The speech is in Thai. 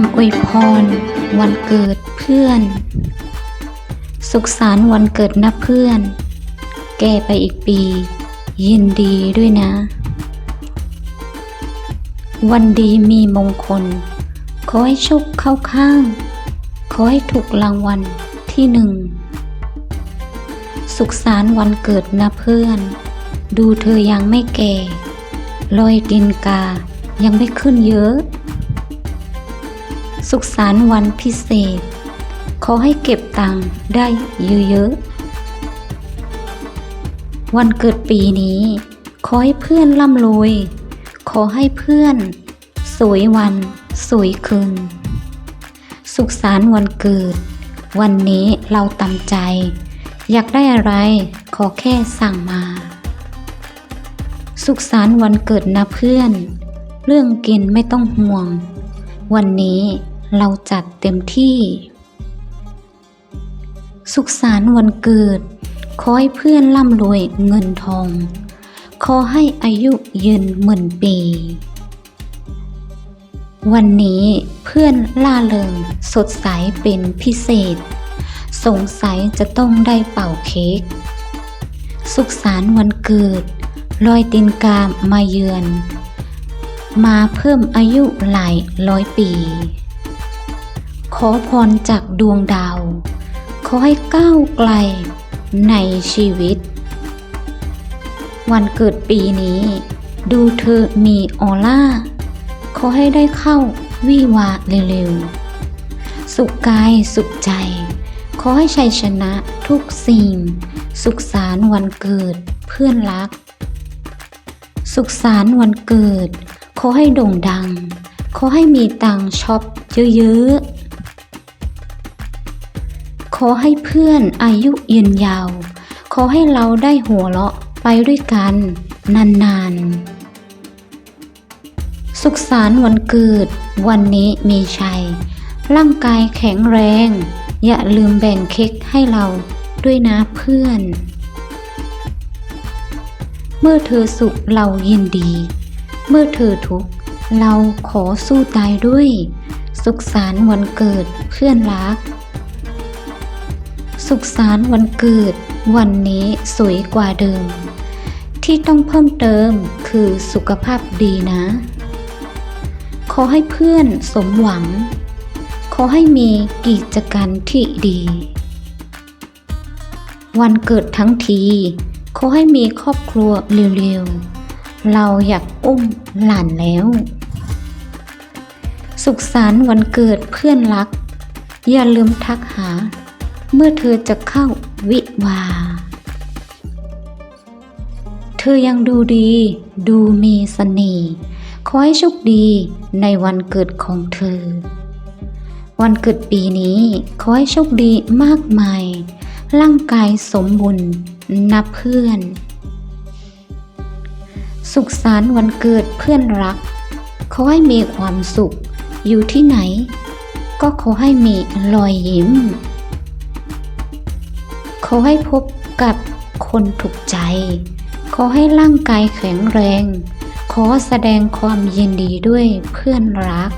ำอวยพร วันเกิดเพื่อน สุขสันต์วันเกิดนะเพื่อน แก่ไปอีกปี ยินดีด้วยนะ วันดีมีมงคล ขอให้โชคเข้าข้าง ขอให้ถูกรางวัลที่หนึ่ง สุขสันต์วันเกิดนะเพื่อน ดูเธอยังไม่แก่รอยดินกายังไม่ขึ้นเยอะ สุขสันต์วันพิเศษ ขอให้เก็บตังค์ได้เยอะๆ วันเกิดปีนี้ ขอให้เพื่อนร่ำรวย ขอให้เพื่อน สวยวันสวยคืน สุขสันต์วันเกิด วันนี้เราตามใจ อยากได้อะไรขอแค่สั่งมา สุขสันต์วันเกิดนะเพื่อน เรื่องกินไม่ต้องห่วง วันนี้ เราจัดเต็มที่ สุขสันต์วันเกิด ขอให้เพื่อนร่ำรวยเงินทอง ขอให้อายุยืนหมื่นปี วันนี้เพื่อนล่าเริงสดใสเป็นพิเศษ สงสัยจะต้องได้เป่าเค้ก สุขสันต์วันเกิดลอยตินกามมาเยือน มาเพิ่มอายุหลายร้อยปี ขอพรจากดวงดาว ขอให้ก้าวไกลในชีวิต วันเกิดปีนี้ ดูเธอมีออร่า ขอให้ได้เข้าวิวาเร็วๆ สุขกายสุขใจ ขอให้ชัยชนะทุกสิ่ง สุขสารวันเกิดเพื่อนรัก สุขสารวันเกิด ขอให้โด่งดัง ขอให้มีตังช็อปเยอะๆ อให้เพื่อนอายุยืนยาว ขอให้เราได้หัวเราะไปด้วยกันนานๆ สุขสารวันเกิด วันนี้มีชัย ร่างกายแข็งแรง อย่าลืมแบ่งเค้กให้เราด้วยนะเพื่อน เมื่อเธอสุขเรายินดี เมื่อเธอทุกข์เราขอสู้ตายด้วย สุขสารวันเกิดเพื่อนรัก สุขสารวันเกิด วันนี้สวยกว่าเดิม ที่ต้องเพิ่มเติมคือสุขภาพดีนะ ขอให้เพื่อนสมหวัง ขอให้มีกิจการที่ดี วันเกิดทั้งที ขอให้มีครอบครัวเร็วๆ เราอยากอุ้มหลานแล้ว สุขสันต์วันเกิดเพื่อนรัก อย่าลืมทักหา เมื่อเธอจะเข้าวิวา เธอยังดูดี ดูมีเสน่ห์ขอให้โชคดีในวันเกิดของเธอ วันเกิดปีนี้ขอให้โชคดีมากมาย ร่างกายสมบูรณ์นับเพื่อน สุขสันต์วันเกิดเพื่อนรัก ขอให้มีความสุขอยู่ที่ไหน ก็ขอให้มีรอยยิ้ม ขอให้พบกับคนถูกใจ ขอให้ร่างกายแข็งแรง ขอแสดงความยินดีด้วยเพื่อนรัก